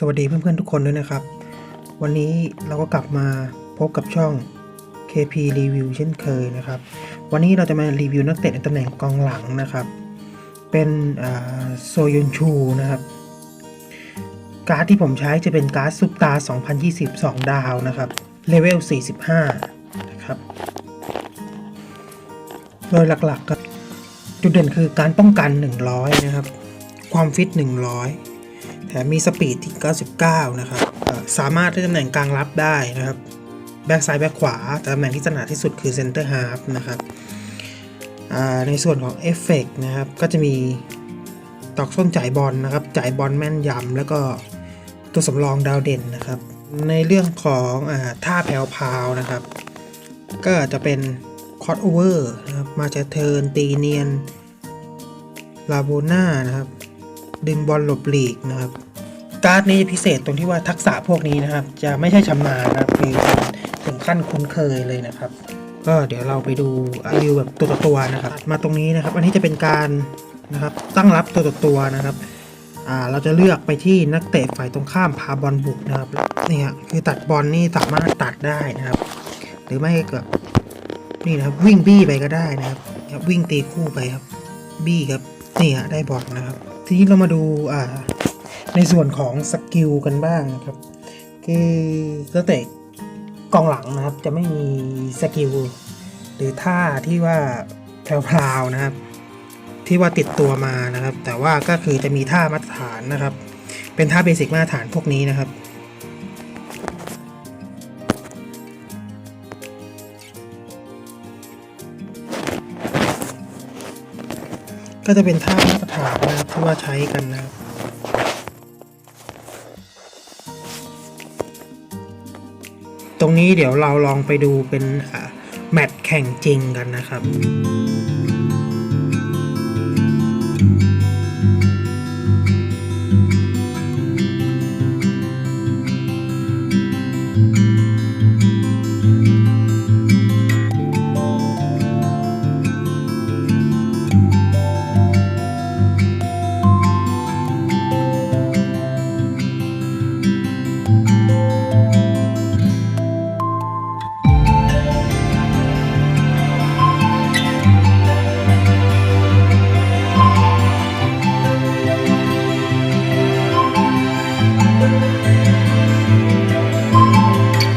สวัสดีเพื่อนๆทุกคนด้วยนะครับ วันนี้เราก็กลับมาพบกับช่อง KP Review เช่นเคยนะครับ วันนี้เราจะมารีวิวนักเตะในตำแหน่งกองหลังนะครับ เป็นโซยุนชูนะครับ การ์ดที่ผมใช้จะเป็นการ์ดซุปตา 2022 ดาวนะครับเลเวล 45 นะครับ โดยหลักๆก็จุดเด่นคือการป้องกัน 100 นะครับ ความฟิต 100 แถมมีสปีดที่ 99 นะครับ สามารถที่ตำแหน่งกลางรับได้นะครับ แบ็กซ้ายแบ็กขวา แต่ตำแหน่งที่ถนัดที่สุดคือเซนเตอร์ฮาฟนะครับในส่วนของเอฟเฟกนะครับ ก็จะมีตอกส้นจ่ายบอลนะครับ จ่ายบอลแม่นยำแล้วก็ตัวสำรองดาวเด่นนะครับ ในเรื่องของอท่าแพลวพาวนะครับ ก็จะเป็นคอ s โอเวอร์นะครับ มาจะเทิร์นตีเนียนลาโบน่านะครับ ดึงบอลหลบหลีกนะครับ การ์ดนี้พิเศษตรงที่ว่าทักษะพวกนี้นะครับ จะไม่ใช่ชำนาญนะครับคือถึงขั้นคุ้นเคยเลยนะครับ ก็เดี๋ยวเราไปดูรีวิวแบบตัวต่อตัวนะครับ มาตรงนี้นะครับ อันนี้จะเป็นการนะครับตั้งรับตัวต่อตัวนะครับอ่าเราจะเลือกไปที่นักเตะฝ่ายตรงข้ามพาบอลบุกนะครับนี่ฮะคือตัดบอลนี่สามารถตัดได้นะครับ หรือไม่ก็นี่นะครับวิ่งบี้ไปก็ได้นะครับครับวิ่งตีคู่ไปครับบี้ครับนี่ฮะได้บอลนะครับ ทีนี้เรามาดูอ่าในส่วนของสกิลกันบ้างนะครับ คือตั้งแต่กองหลังนะครับ จะไม่มีสกิลหรือท่าที่ว่าแพรวๆนะครับ ที่ว่าติดตัวมานะครับ แต่ว่าก็คือจะมีท่ามาตรฐานนะครับ เป็นท่าเบสิกมาตรฐานพวกนี้นะครับ ก็จะเป็นท่ามาตรฐานนะครับที่ว่าใช้กันนะครับตรงนี้เดี๋ยวเราลองไปดูเป็นแมตช์แข่งจริงกันนะครับ